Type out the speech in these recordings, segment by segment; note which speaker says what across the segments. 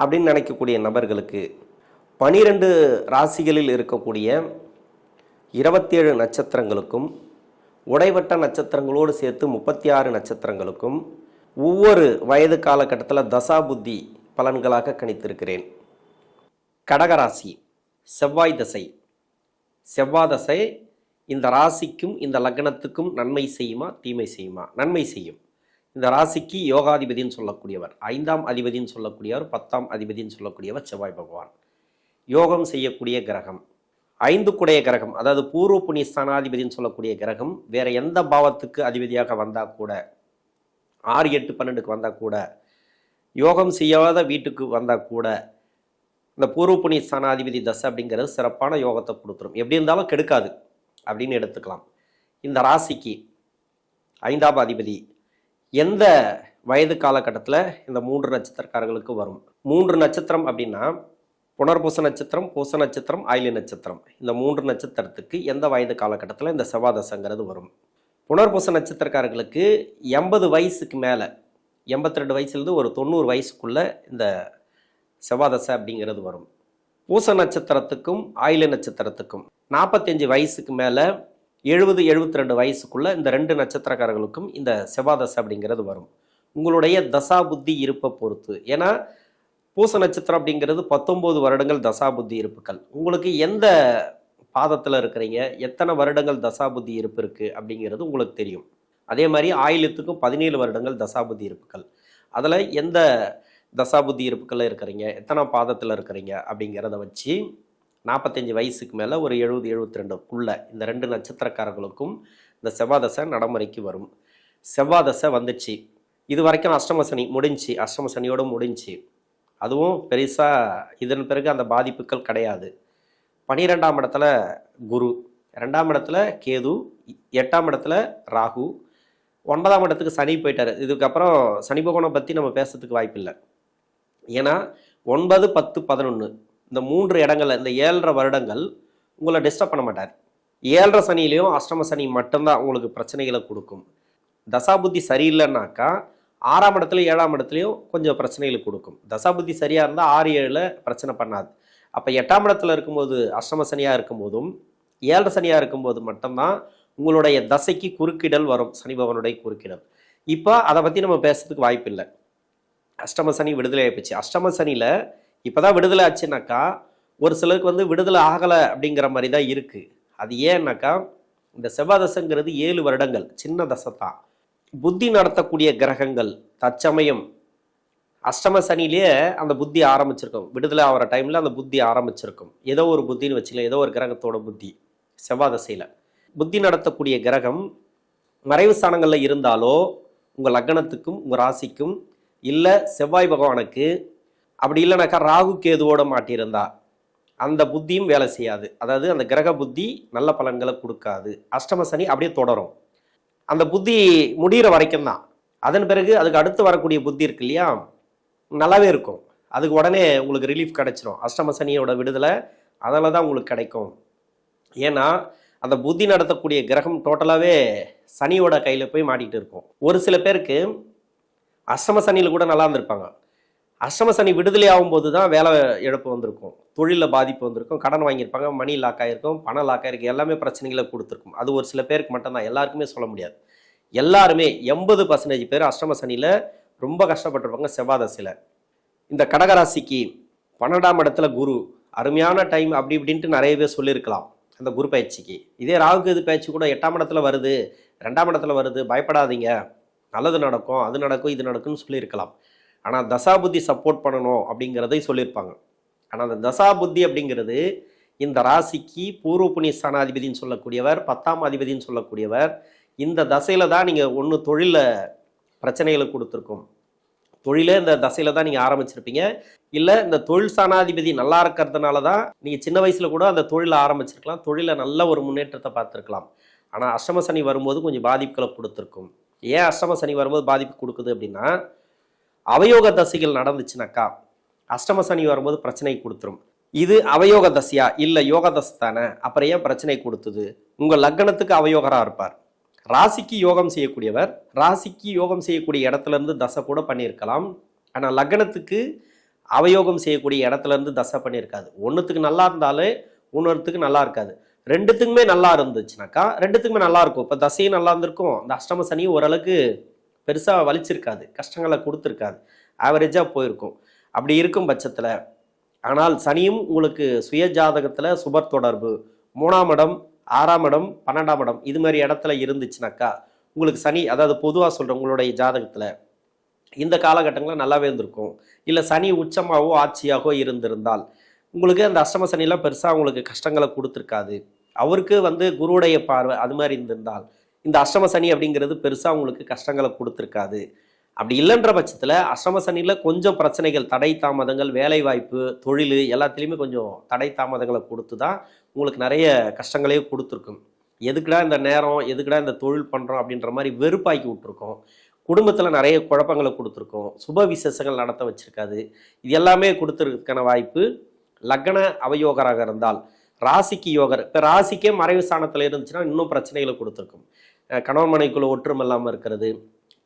Speaker 1: அப்படின்னு நினைக்கக்கூடிய நபர்களுக்கு பனிரெண்டு ராசிகளில் இருக்கக்கூடிய இருபத்தேழு நட்சத்திரங்களுக்கும் உடைவட்ட நட்சத்திரங்களோடு சேர்த்து முப்பத்தி ஆறு நட்சத்திரங்களுக்கும் ஒவ்வொரு வயது காலகட்டத்தில் தசா புத்தி பலன்களாக கணித்திருக்கிறேன். கடகராசி செவ்வாய் தசை. செவ்வாய் தசை இந்த ராசிக்கும் இந்த லக்னத்துக்கும் நன்மை செய்யுமா தீமை செய்யுமா? நன்மை செய்யும். இந்த ராசிக்கு யோகாதிபதின்னு சொல்லக்கூடியவர் ஐந்தாம் அதிபதின்னு சொல்லக்கூடியவர் பத்தாம் அதிபதின்னு சொல்லக்கூடியவர் செவ்வாய் பகவான். யோகம் செய்யக்கூடிய கிரகம் ஐந்து குடைய கிரகம் அதாவது பூர்வ புண்ணிய ஸ்தானாதிபதினு சொல்லக்கூடிய கிரகம் வேற எந்த பாவத்துக்கு அதிபதியாக வந்தால் கூட ஆறு எட்டு பன்னெண்டுக்கு வந்தால் கூட யோகம் செய்யாத வீட்டுக்கு வந்தால் கூட இந்த பூர்வ புண்ணிய ஸ்தானாதிபதி தசை அப்படிங்கிறது சிறப்பான யோகத்தை கொடுத்துரும். எப்படி இருந்தாலும் கெடுக்காது அப்படின்னு எடுத்துக்கலாம். இந்த ராசிக்கு ஐந்தாம் அதிபதி எந்த வயது காலகட்டத்தில் இந்த மூன்று நட்சத்திரக்காரர்களுக்கு வரும்? மூன்று நட்சத்திரம் அப்படின்னா புனர்பூச நட்சத்திரம் பூச நட்சத்திரம் ஆயிலி நட்சத்திரம். இந்த மூன்று நட்சத்திரத்துக்கு எந்த வயது காலகட்டத்தில் இந்த செவ்வாதசங்கிறது வரும்? புனர்பூச நட்சத்திரக்காரர்களுக்கு எண்பது வயசுக்கு மேலே எண்பத்தி ரெண்டு வயசுலேருந்து ஒரு தொண்ணூறு வயசுக்குள்ளே இந்த செவ்வாதசை அப்படிங்கிறது வரும். பூச நட்சத்திரத்துக்கும் ஆயில நட்சத்திரத்துக்கும் நாற்பத்தஞ்சு வயசுக்கு மேலே எழுபது எழுபத்தி ரெண்டு வயசுக்குள்ள இந்த ரெண்டு நட்சத்திரக்காரர்களுக்கும் இந்த செவ்வாதசை அப்படிங்கிறது வரும். உங்களுடைய தசா புத்தி இருப்பை பொறுத்து. ஏன்னா பூச நட்சத்திரம் அப்படிங்கிறது பத்தொம்போது வருடங்கள் தசா புத்தி இருப்புகள் உங்களுக்கு எந்த பாதத்தில் இருக்கிறீங்க? எத்தனை வருடங்கள் தசா புத்தி இருப்பு இருக்குது அப்படிங்கிறது உங்களுக்கு தெரியும். அதே மாதிரி ஆயிலத்துக்கும் பதினேழு வருடங்கள் தசாபுத்தி இருப்புகள் அதில் எந்த தசாபுத்தி இருப்புகளில் இருக்கிறீங்க? எத்தனை பாதத்தில் இருக்கிறீங்க அப்படிங்கிறத வச்சு நாற்பத்தஞ்சு வயசுக்கு மேலே ஒரு எழுபது எழுபத்தி ரெண்டுக்குள்ளே இந்த ரெண்டு நட்சத்திரக்காரர்களுக்கும் இந்த செவ்வாதசை நடைமுறைக்கு வரும். செவ்வாதசை வந்துச்சு. இது வரைக்கும் அஷ்டம சனி முடிஞ்சு அஷ்டம சனியோட முடிஞ்சு. அதுவும் பெருசாக இதன் பிறகு அந்த பாதிப்புகள் கிடையாது. பனிரெண்டாம் இடத்துல குரு ரெண்டாம் இடத்துல கேது எட்டாம் இடத்துல ராகு ஒன்பதாம் இடத்துக்கு சனி போயிட்டார். இதுக்கப்புறம் சனி பகவானை பற்றி நம்ம பேசுறதுக்கு வாய்ப்பில்லை. ஏன்னா ஒன்பது பத்து பதினொன்று இந்த மூன்று இடங்களில் இந்த ஏழரை வருடங்கள் உங்களை டிஸ்டர்ப் பண்ண மாட்டார். ஏழரை சனிலையும் அஷ்டம சனி மட்டும்தான் உங்களுக்கு பிரச்சனைகளை கொடுக்கும். தசாபுத்தி சரியில்லைன்னாக்கா ஆறாம் இடத்துலையும் ஏழாம் இடத்துலையும் கொஞ்சம் பிரச்சனைகளை கொடுக்கும். தசாபுத்தி சரியாக இருந்தால் ஆறு ஏழில் பிரச்சனை பண்ணாது. அப்போ எட்டாம் இடத்துல இருக்கும்போது அஷ்டம சனியாக இருக்கும்போதும் ஏழரை சனியாக இருக்கும்போது மட்டும்தான் உங்களுடைய தசைக்கு குறுக்கிடல் வரும். சனிபவனுடைய குறுக்கிடல். இப்போ அதை பற்றி நம்ம பேசுறதுக்கு வாய்ப்பில்லை. அஷ்டம சனி விடுதலை ஆயிடுச்சு அஷ்டம சனியில் இப்போ தான் விடுதலை ஆச்சுனாக்கா ஒரு சிலருக்கு வந்து விடுதலை ஆகலை அப்படிங்கிற மாதிரி தான் இருக்குது அது ஏன்னாக்கா இந்த செவ்வாய் தசைங்கிறது ஏழு வருடங்கள் சின்ன தசை தான் புத்தி நடத்தக்கூடிய கிரகங்கள் தற்சமயம் அஷ்டம சனிலேயே அந்த புத்தி ஆரம்பிச்சிருக்கும். விடுதலை ஆகிற டைமில் அந்த புத்தி ஆரம்பிச்சிருக்கும். ஏதோ ஒரு புத்தின்னு வச்சுக்கலாம் ஏதோ ஒரு கிரகத்தோட புத்தி செவ்வாய் தசையில் புத்தி நடத்தக்கூடிய கிரகம் மறைவு ஸ்தானங்களில் இருந்தாலோ உங்கள் லக்னத்துக்கும் உங்கள் ராசிக்கும் இல்லை செவ்வாய் பகவானுக்கு அப்படி இல்லைனாக்கா ராகு கேதுவோட மாட்டியிருந்தா அந்த புத்தியும் வேலை செய்யாது. அதாவது அந்த கிரக புத்தி நல்ல பலன்களை கொடுக்காது. அஷ்டம சனி அப்படியே தொடரும். அந்த புத்தி முடிகிற வரைக்கும் தான். அதன் பிறகு அதுக்கு அடுத்து வரக்கூடிய புத்தி இருக்கு இல்லையா? நல்லாவே இருக்கும். அதுக்கு உடனே உங்களுக்கு ரிலீஃப் கிடைச்சிரும். அஷ்டம சனியோட விடுதலை அதில் தான் உங்களுக்கு கிடைக்கும். ஏன்னா அந்த புத்தி நடத்தக்கூடிய கிரகம் டோட்டலாகவே சனியோட கையில் போய் மாட்டிகிட்டு இருக்கும். ஒரு சில பேருக்கு அஷ்டம சனியில் கூட நல்லா இருந்திருப்பாங்க. அஷ்டம சனி விடுதலை ஆகும்போது தான் வேலை இழப்பு வந்திருக்கும். தொழிலில் பாதிப்பு வந்திருக்கும். கடன் வாங்கியிருப்பாங்க மணி லாக் ஆகிருக்கும் பணம் லாக் ஆகிருக்கு எல்லாமே பிரச்சனைகளை கொடுத்துருக்கும். அது ஒரு சில பேருக்கு மட்டும்தான். எல்லாருக்குமே சொல்ல முடியாது. எல்லாருமே எண்பது பர்சன்டேஜ் பேர் அஷ்டம சனியில் ரொம்ப கஷ்டப்பட்டிருப்பாங்க செவ்வாதசையில். இந்த கடகராசிக்கு பன்னெண்டாம் இடத்துல குரு. அருமையான டைம் அப்படி இப்படின்ட்டு நிறைய பேர் சொல்லியிருக்கலாம். அந்த குரு பயிற்சிக்கு. இதே ராகு இது பயிற்சி கூட எட்டாம் இடத்துல வருது. ரெண்டாம் இடத்துல வருது. பயப்படாதீங்க. நல்லது நடக்கும் அது நடக்கும் இது நடக்கும்னு சொல்லியிருக்கலாம். ஆனால் தசாபுத்தி சப்போர்ட் பண்ணணும் அப்படிங்கிறதை சொல்லியிருப்பாங்க. ஆனால் அந்த தசாபுத்தி அப்படிங்கிறது இந்த ராசிக்கு பூர்வ புண்ணிய ஸ்தானாதிபதினு சொல்லக்கூடியவர் பத்தாம் அதிபதினு சொல்லக்கூடியவர் இந்த தசையில் தான் நீங்கள் ஒன்று தொழிலில் பிரச்சனைகளை கொடுத்துருக்கும். தொழிலே இந்த தசையில் தான் நீங்கள் ஆரம்பிச்சிருப்பீங்க. இல்லை இந்த தொழில் சாணாதிபதி நல்லா இருக்கிறதுனால தான் நீங்கள் சின்ன வயசில் கூட அந்த தொழிலை ஆரம்பிச்சிருக்கலாம். தொழிலை நல்ல ஒரு முன்னேற்றத்தை பார்த்துருக்கலாம். ஆனால் அஷ்டம சனி வரும்போது கொஞ்சம் பாதிப்புகளை கொடுத்துருக்கும். ஏன் அஷ்டம சனி வரும்போது பாதிப்பு கொடுக்குது அப்படின்னா அவயோக தசைகள் நடந்துச்சுனாக்கா அஷ்டம சனி வரும்போது பிரச்சனை கொடுத்துரும். இது அவயோக தசையா? இல்லை யோக தசை தானே அப்புறம் ஏன் பிரச்சனை கொடுத்தது? உங்கள் லக்னத்துக்கு அவயோகரா இருப்பார். ராசிக்கு யோகம் செய்யக்கூடியவர் ராசிக்கு யோகம் செய்யக்கூடிய இடத்துல இருந்து தசை கூட பண்ணியிருக்கலாம். ஆனால் லக்னத்துக்கு அவயோகம் செய்யக்கூடிய இடத்துல இருந்து தசை பண்ணியிருக்காது. ஒன்றுத்துக்கு நல்லா இருந்தாலே இன்னொருத்துக்கு நல்லா இருக்காது. ரெண்டுத்துக்குமே நல்லா இருந்துச்சுனாக்கா ரெண்டுத்துக்குமே நல்லா இருக்கும். இப்போ தசையும் நல்லா இருந்திருக்கும். இந்த அஷ்டம சனியும் ஓரளவுக்கு பெருசாக வலிச்சிருக்காது கஷ்டங்களை கொடுத்துருக்காது. ஆவரேஜாக போயிருக்கும். அப்படி இருக்கும் பட்சத்தில் ஆனால் சனியும் உங்களுக்கு சுய ஜாதகத்தில் சுபர் தொடர்பு. மூணாம் இடம் ஆறாம் இடம் பன்னெண்டாம் இடம் இது மாதிரி இடத்துல இருந்துச்சுனாக்கா உங்களுக்கு சனி அதாவது பொதுவாக சொல்கிறேன் உங்களுடைய ஜாதகத்தில் இந்த காலகட்டங்களில் நல்லாவே இருந்திருக்கும். இல்லை சனி உச்சமாகவோ ஆட்சியாகவோ இருந்திருந்தால் உங்களுக்கு அந்த அஷ்டம சனிலாம் பெருசாக உங்களுக்கு கஷ்டங்களை கொடுத்துருக்காது. அவருக்கு வந்து குருவுடைய பார்வை அது மாதிரி இருந்திருந்தால் இந்த அஷ்டம சனி அப்படிங்கிறது பெருசாக உங்களுக்கு கஷ்டங்களை கொடுத்துருக்காது. அப்படி இல்லைன்ற பட்சத்தில் அஷ்டம சனியில் கொஞ்சம் பிரச்சனைகள் தடை தாமதங்கள் வேலை வாய்ப்பு தொழில் எல்லாத்துலேயுமே கொஞ்சம் தடை தாமதங்களை கொடுத்து தான் உங்களுக்கு நிறைய கஷ்டங்களே கொடுத்துருக்கும். எதுக்குடா இந்த நேரம் எதுக்குடா இந்த தொழில் பண்ணுறோம் அப்படின்ற மாதிரி வெறுப்பாக்கி விட்டுருக்கோம். குடும்பத்தில் நிறைய குழப்பங்களை கொடுத்துருக்கோம். சுப விசேஷங்கள் நடத்த வச்சுருக்காது. இது எல்லாமே கொடுத்துருக்கான வாய்ப்பு. லக்ன அவயோகராக இருந்தால் ராசிக்கு யோகர் இப்போ ராசிக்கே மறைவு ஸ்தானத்தில் இருந்துச்சுன்னா இன்னும் பிரச்சனைகளை கொடுத்துருக்கும். கணவன் மனைக்குள்ள ஒற்றுமை இல்லாமல் இருக்கிறது.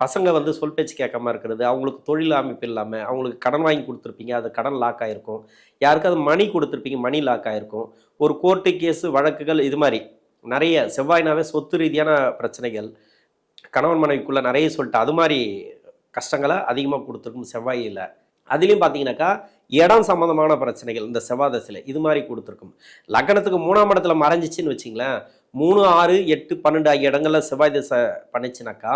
Speaker 1: பசங்க வந்து சொல் பேச்சு கேட்காம இருக்கிறது. அவங்களுக்கு தொழில் அமைப்பு இல்லாமல் அவங்களுக்கு கடன் வாங்கி கொடுத்துருப்பீங்க அது கடன் லாக் ஆகிருக்கும் யாருக்காவது மணி கொடுத்துருப்பீங்க மணி லாக் ஆகிருக்கும் ஒரு கோர்ட்டு கேஸு வழக்குகள் இது மாதிரி நிறைய செவ்வாய்னாவே சொத்து ரீதியான பிரச்சனைகள். கணவன் மனைவிக்குள்ளே நிறைய சொல்லிட்டு அது மாதிரி கஷ்டங்களை அதிகமாக கொடுத்துருக்கும் செவ்வாயில் அதுலேயும் பார்த்தீங்கன்னாக்கா இடம் சம்மந்தமான பிரச்சனைகள் இந்த செவ்வாய் தசையில் இது மாதிரி கொடுத்துருக்கும். லக்னத்துக்கு மூணாம் இடத்துல மறைஞ்சிச்சின்னு வச்சிங்களேன் மூணு ஆறு எட்டு பன்னெண்டு ஆகிய இடங்களில் செவ்வாய் தசை பண்ணிச்சுனாக்கா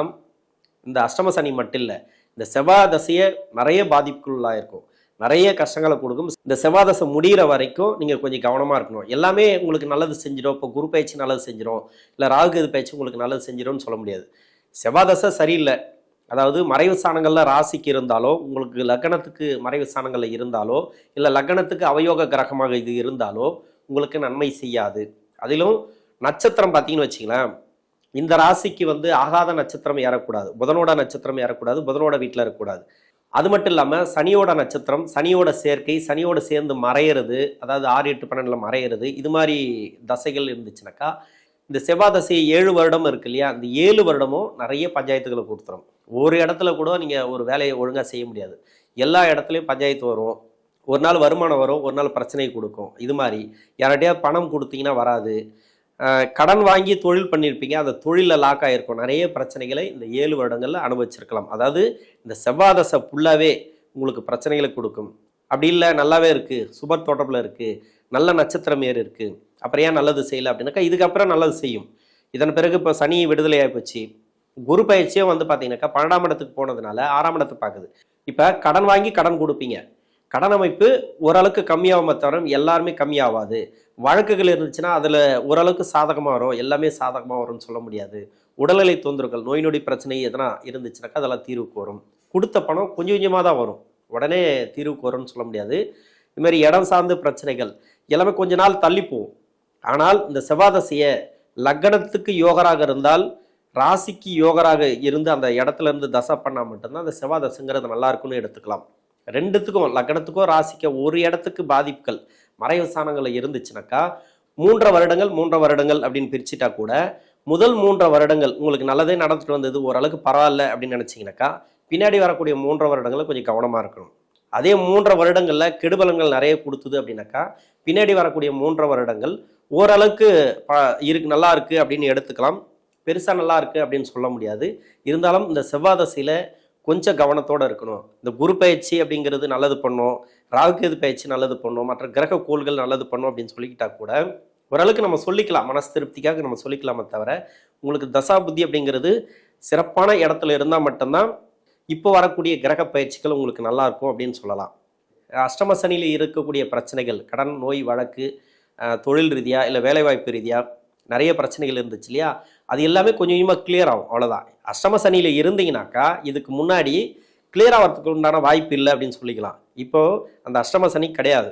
Speaker 1: இந்த அஷ்டம சனி மட்டும் இல்லை இந்த செவ்வாய் தசையை நிறைய பாதிப்புக்குள்ளாக இருக்கும். நிறைய கஷ்டங்களை கொடுக்கும். இந்த செவ்வாய் தசை முடிகிற வரைக்கும் நீங்கள் கொஞ்சம் கவனமாக இருக்கணும். எல்லாமே உங்களுக்கு நல்லது செஞ்சிடும் இப்போ குரு பயிற்சி நல்லது செஞ்சிடும் இல்லை ராகுகது பயிற்சி உங்களுக்கு நல்லது செஞ்சிடும்னு சொல்ல முடியாது. செவ்வாய் தசை சரியில்லை. அதாவது மறைவு ஸ்தானங்களில் ராசிக்கு இருந்தாலோ உங்களுக்கு லக்னத்துக்கு மறைவு ஸ்தானங்களில் இருந்தாலோ இல்லை லக்னத்துக்கு அவயோக கிரகமாக இது இருந்தாலோ உங்களுக்கு நன்மை செய்யாது. அதிலும் நட்சத்திரம் பார்த்தீங்கன்னு வச்சிங்களேன் இந்த ராசிக்கு வந்து ஆகாத நட்சத்திரம் ஏறக்கூடாது. புதனோட நட்சத்திரம் ஏறக்கூடாது புதனோட வீட்டில் இருக்கக்கூடாது. அது மட்டும் இல்லாமல் சனியோட நட்சத்திரம் சனியோட சேர்க்கை சனியோட சேர்ந்து மறையிறது அதாவது ஆறு எட்டு பன்னெண்டில் மறையிறது இது மாதிரி தசைகள் இருந்துச்சுனாக்கா இந்த செவ்வாய் தசை ஏழு வருடம் இருக்கு இல்லையா அந்த ஏழு வருடமும் நிறைய பஞ்சாயத்துகளை கொடுத்துரும். ஒரு இடத்துல கூட நீங்கள் ஒரு வேலையை ஒழுங்காக செய்ய முடியாது. எல்லா இடத்துலையும் பஞ்சாயத்து வரும். ஒரு நாள் வருமானம் வரும் ஒரு நாள் பிரச்சனை கொடுக்கும். இது மாதிரி யார்கிட்டயா பணம் கொடுத்தீங்கன்னா வராது. கடன் வாங்கி தொழில் பண்ணியிருப்பீங்க. அந்த தொழிலில் லாக் ஆகிருக்கும் நிறைய பிரச்சனைகளை இந்த ஏழு வருடங்களில் அனுபவிச்சிருக்கலாம். அதாவது இந்த செவ்வாதசை ஃபுல்லாகவே உங்களுக்கு பிரச்சனைகளை கொடுக்கும். அப்படி இல்லை நல்லாவே இருக்குது சுபர் தொடர்பில் இருக்குது நல்ல நட்சத்திரம் ஏறு இருக்குது அப்புறம் ஏன் நல்லது செய்யலை அப்படின்னாக்கா இதுக்கப்புறம் நல்லது செய்யும். இதன் பிறகு இப்போ சனி விடுதலையாகி போச்சு. குரு பயிற்சியும் வந்து பார்த்தீங்கன்னாக்கா பன்னெண்டாம் இடத்துக்கு போனதுனால ஆறாம் இடத்துக்கு பார்க்குது. இப்போ கடன் வாங்கி கடன் கொடுப்பீங்க. கடன் அமைப்பு ஓரளவுக்கு கம்மியாகும் தவிர எல்லாருமே கம்மியாகாது. வழக்குகள் இருந்துச்சுன்னா அதில் ஓரளவுக்கு சாதகமாக வரும். எல்லாமே சாதகமாக வரும்னு சொல்ல முடியாது. உடல்நிலை தொந்தரவுகள் நோய் நொடி பிரச்சனை எதனா இருந்துச்சுனாக்கா அதெல்லாம் தீர்வுக்கு வரும். கொடுத்த பணம் கொஞ்சம் கொஞ்சமாக தான் வரும். உடனே தீர்வுக்கு வரும்னு சொல்ல முடியாது. இது மாதிரி இடம் சார்ந்த பிரச்சனைகள் எல்லாமே கொஞ்ச நாள் தள்ளி போகும். ஆனால் இந்த செவ்வாதசையை லக்னத்துக்கு யோகராக இருந்தால் ராசிக்கு யோகராக இருந்து அந்த இடத்துல இருந்து தசை பண்ணால் மட்டும்தான் அந்த செவ்வாதசைங்கிறது நல்லா இருக்குன்னு எடுத்துக்கலாம். ரெண்டுத்துக்கும் லக்னத்துக்கோ ராசிக்கோ ஒரு இடத்துக்கு பாதிப்புகள் மறைவு ஸ்தானங்கள் இருந்துச்சுனாக்கா மூன்றரை வருடங்கள் மூன்றரை வருடங்கள் அப்படின்னு பிரிச்சுட்டா கூட முதல் மூன்றரை வருடங்கள் உங்களுக்கு நல்லதே நடந்துட்டு வந்தது ஓரளவுக்கு பரவாயில்ல அப்படின்னு நினச்சிங்கனாக்கா பின்னாடி வரக்கூடிய மூன்றரை வருடங்களை கொஞ்சம் கவனமாக இருக்கணும். அதே மூன்றரை வருடங்களில் கெடுபலங்கள் நிறைய கொடுத்தது அப்படின்னாக்கா பின்னாடி வரக்கூடிய மூன்றரை வருடங்கள் ஓரளவுக்கு ப இருக்கு நல்லா இருக்குது அப்படின்னு எடுத்துக்கலாம். பெருசாக நல்லா இருக்குது அப்படின்னு சொல்ல முடியாது. இருந்தாலும் இந்த செவ்வாய் தசையில் கொஞ்சம் கவனத்தோடு இருக்கணும். இந்த குரு பயிற்சி அப்படிங்கிறது நல்லது பண்ணும். ராகுகேது பயிற்சி நல்லது பண்ணும். மற்ற கிரக கோள்கள் நல்லது பண்ணும் அப்படின்னு சொல்லிக்கிட்டா கூட ஓரளவுக்கு நம்ம சொல்லிக்கலாம். மனசு திருப்திக்காக நம்ம சொல்லிக்கலாமே தவிர உங்களுக்கு தசா புத்தி அப்படிங்கிறது சிறப்பான இடத்துல இருந்தால் மட்டும்தான் இப்போ வரக்கூடிய கிரக பயிற்சிகள் உங்களுக்கு நல்லா இருக்கும் அப்படின்னு சொல்லலாம். அஷ்டம சனியில் இருக்கக்கூடிய பிரச்சனைகள் கடன் நோய் வழக்கு தொழில் ரீதியாக இல்லை வேலைவாய்ப்பு ரீதியாக நிறைய பிரச்சனைகள் இருந்துச்சு இல்லையா? அது எல்லாமே கொஞ்சம் கொஞ்சமாக கிளியர் ஆகும் அவ்வளோதான் அஷ்டம சனியில் இருந்தீங்கனாக்கா இதுக்கு முன்னாடி கிளியர் ஆகிறதுக்கு உண்டான வாய்ப்பு இல்லை அப்படின்னு சொல்லிக்கலாம். இப்போது அந்த அஷ்டம சனி கிடையாது.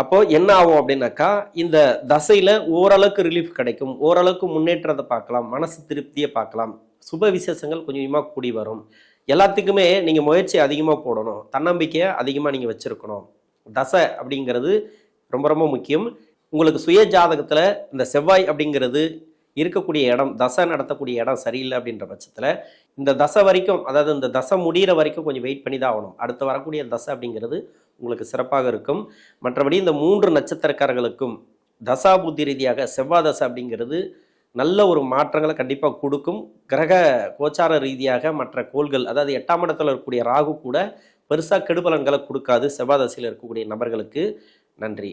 Speaker 1: அப்போது என்ன ஆகும் அப்படின்னாக்கா இந்த தசையில் ஓரளவுக்கு ரிலீஃப் கிடைக்கும். ஓரளவுக்கு முன்னேற்றத்தை பார்க்கலாம் மனசு திருப்தியை பார்க்கலாம். சுப விசேஷங்கள் கொஞ்சம் கொஞ்சமாக கூடி வரும். எல்லாத்துக்குமே நீங்கள் முயற்சி அதிகமாக போடணும். தன்னம்பிக்கையை அதிகமாக நீங்கள் வச்சுருக்கணும். தசை அப்படிங்கிறது ரொம்ப ரொம்ப முக்கியம். உங்களுக்கு சுய ஜாதகத்தில் இந்த செவ்வாய் அப்படிங்கிறது இருக்கக்கூடிய இடம் தசை நடத்தக்கூடிய இடம் சரியில்லை அப்படின்ற பட்சத்தில் இந்த தசை வரைக்கும் அதாவது இந்த தசை முடிகிற வரைக்கும் கொஞ்சம் வெயிட் பண்ணி தான் ஆகணும். அடுத்து வரக்கூடிய தசை அப்படிங்கிறது உங்களுக்கு சிறப்பாக இருக்கும். மற்றபடி இந்த மூன்று நட்சத்திரக்காரர்களுக்கும் தசா புத்தி ரீதியாக செவ்வாய் தசை அப்படிங்கிறது நல்ல ஒரு மாற்றங்களை கண்டிப்பாக கொடுக்கும். கிரக கோச்சார ரீதியாக மற்ற கோள்கள் அதாவது எட்டாம் இடத்துல இருக்கக்கூடிய ராகு கூட பெருசாக கெடுபலன்களை கொடுக்காது செவ்வாய் தசையில் இருக்கக்கூடிய நபர்களுக்கு. நன்றி.